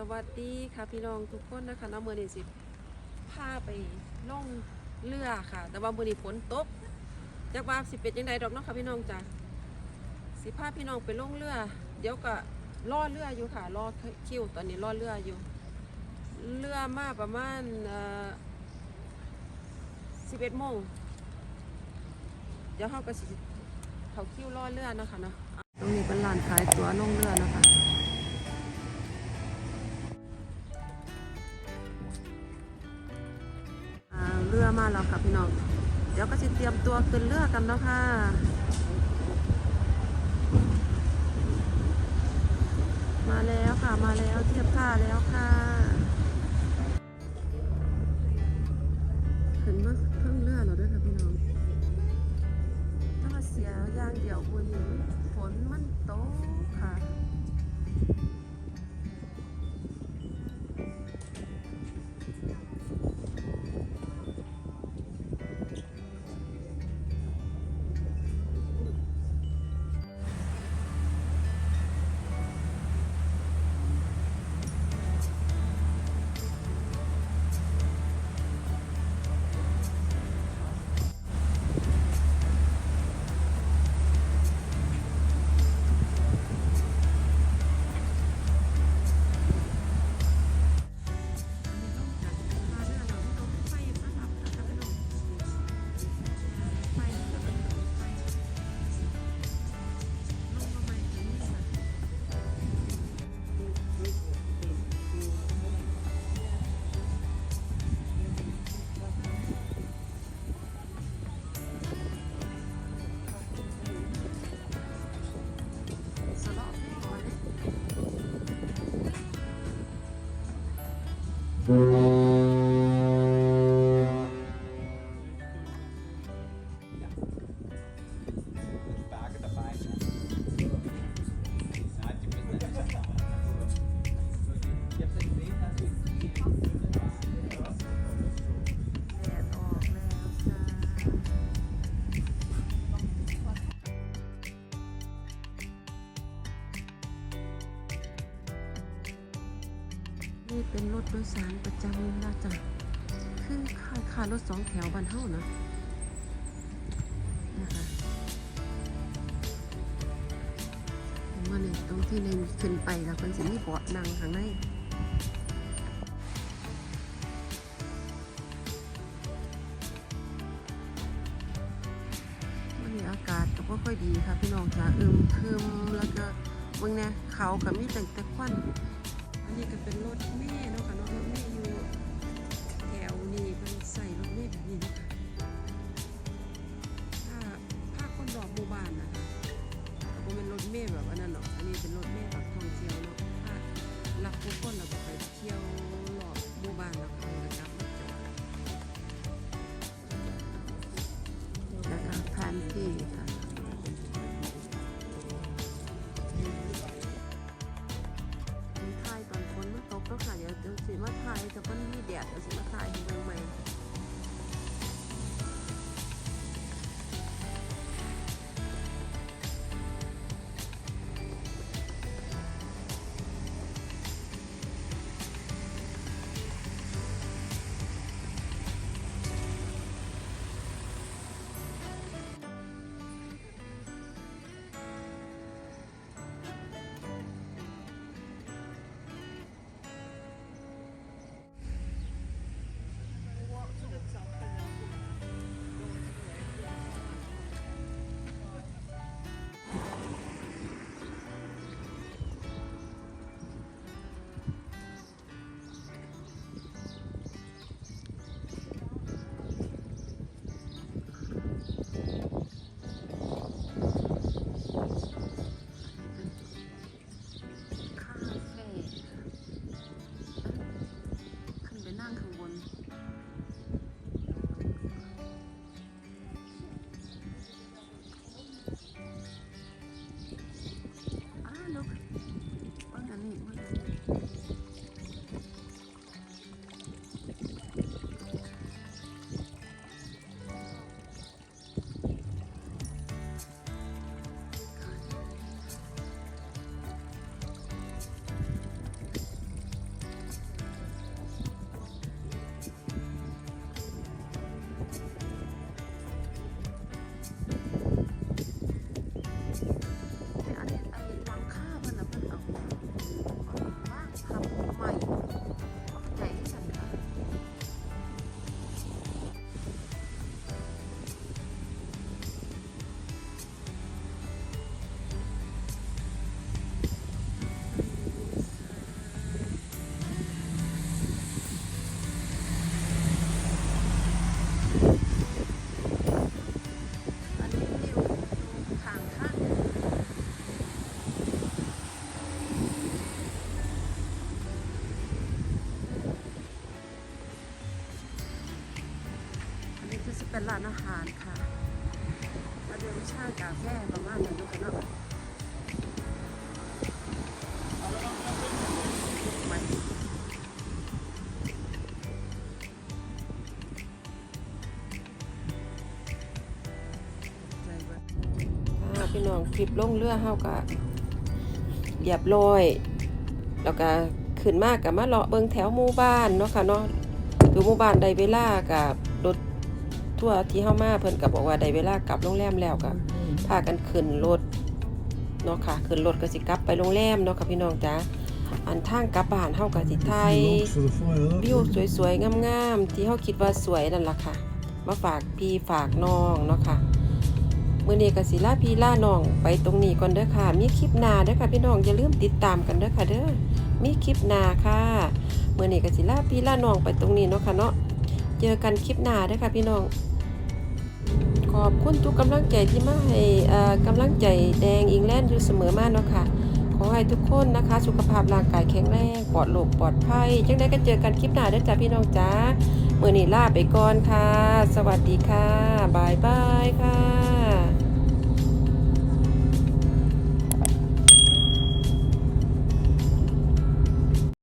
สวัสดีค่ะพี่น้องทุกคนนะคะน้ำมือนี่สิพาไปล่องเรือค่ะ แต่ว่ามือนี่ฝนตกจากว่าสิเป็นยังไงดอกเนาะค่ะพี่น้องจ้ะสิพาพี่น้องไปล่องเรือ เดี๋ยวก็ล่อเรืออยู่ค่ะล่อคิวตอนนี้ล่อเรืออยู่ เรือมาประมาณสิบเอ็ดโมงเดี๋ยวเขาก็สิเขาคิวล่อเรือนะคะเนาะตรงนี้เป็นลานขายตั๋วล่องเรือนะคะ รือมาแล้วค่ะพี่น้อง เดี๋ยวก็จะเตรียมตัวขึ้นเรือกันแล้วค่ะมาแล้วค่ะมาแล้วเทียบท่าแล้วค่ะขึ้นมาเครื่องเรือแล้วด้วยค่ะพี่น้องถ้ามาเสียยางเดี่ยววันฝนมันตก Mm-hmm. นี่เป็นรถโดยสารประจำนะจ๊ะคือค่าค่ารถสองแถวบันเท่านะนะคะมื่อนี่ตรงที่ในขึ้นไปแล้วมันจะมีเบาะนั่งข้างในวันนี้อากาศก็บ่ค่อยดีค่ะพี่น้องค่ะอึมครึมแล้วก็เบิ่งแน่เขาก็มีแต่แต่ควัน อันนี้ก็เป็นรถเมล์เนาะค่ะเนาะรถเมล์อยู่แถวนี้มันใส่รถเมล์แบบนี้เนาะค่ะถ้าภาคคนรอบหมู่บ้านนะคะก็เป็นรถเมล์แบบอันนั้นเนาะอันนี้เป็นรถเมล์แบบท่องเที่ยวเนาะถ้ารักผู้คนเราก็ไปเที่ยวรอบหมู่บ้านนะคะ มาถ่ายแต่มันมีแดดเดี๋ยวสิมาถ่ายให้เบิ่งใหม่ ร้านอาหารค่ะมาเดินชากาแฟประมาณนั้นเนาะคะเนาะไปค่ะพี่น้องคลิปล่งเรือเฮากะเรียบร้อย แล้วก็ขึ้นมากกับมาเลาะเบิงแถวหมู่บ้านเนาะค่ะเนาะอยู่หมู่บ้านใดเวลากับ รถทั่วร์ที่เฮามาเพิ่นก็บอกว่าใดเวลากลับโรงแรมแล้วก็พากันขึ้นรถเนาะค่ะขึ้นรถก็สิกลับไปโรงแรมเนาะค่ะพี่น้องจ้าอันทางกลับบ้านเฮาก็สิถ่าย for the fire. วิวสวยๆงามๆที่เฮาคิดว่าสวยนั่นล่ะค่ะ มาฝากพี่ฝากน้องเนาะค่ะมื้อนี้ก็สิลาพี่ลาน้องไปตรงนี้ก่อนเด้อค่ะ มีคลิปหน้าเด้อค่ะพี่น้องอย่าลืมติดตามกันเด้อค่ะเด้อมีคลิปหน้าค่ะมื้อนี้ก็สิลาพี่ลาน้องไปตรงนี้เนาะค่ะเนาะเจอกันคลิปหน้าเด้อค่ะพี่น้อง ขอบคุณทุกกำลังใจที่มาให้กำลังใจแดงอิงแลนด์อยู่เสมอมากเนาะค่ะ ขอให้ทุกคนนะคะ สุขภาพร่างกายแข็งแรงปลอดโรคปลอดภัย จังได้ก็เจอกันคลิปหน้าด้วยจ้าพี่น้องจ้าเมื่อนี้ลาไปก่อนค่ะ สวัสดีค่ะบายบายค่ะ